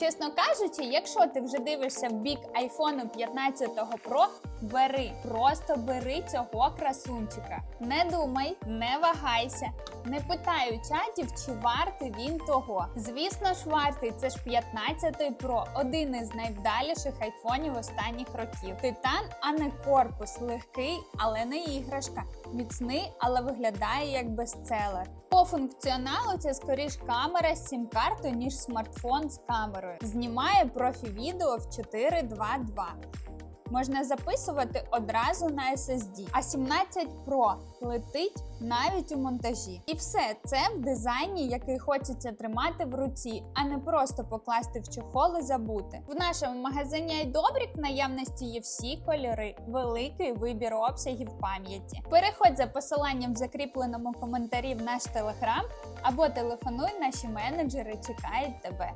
Чесно кажучи, якщо ти вже дивишся в бік iPhone 15 Pro, бери, просто бери цього красунчика. Не думай, не вагайся, не питай у чатів, чи вартий він того. Звісно ж, вартий, це ж 15 Pro, один із найвдаліших айфонів останніх років. Титан, а не корпус, легкий, але не іграшка. Міцний, але виглядає як бестселер. По функціоналу це скоріш камера з сім-картою, ніж смартфон з камерою. Знімає профі відео в 4.2.2. Можна записувати одразу на SSD. А 17 Pro летить навіть у монтажі. І все це в дизайні, який хочеться тримати в руці, а не просто покласти в чохол і забути. В нашому магазині iDobrik в наявності є всі кольори, великий вибір обсягів пам'яті. Переходь за посиланням в закріпленому коментарі в наш телеграм або телефонуй, наші менеджери чекають тебе.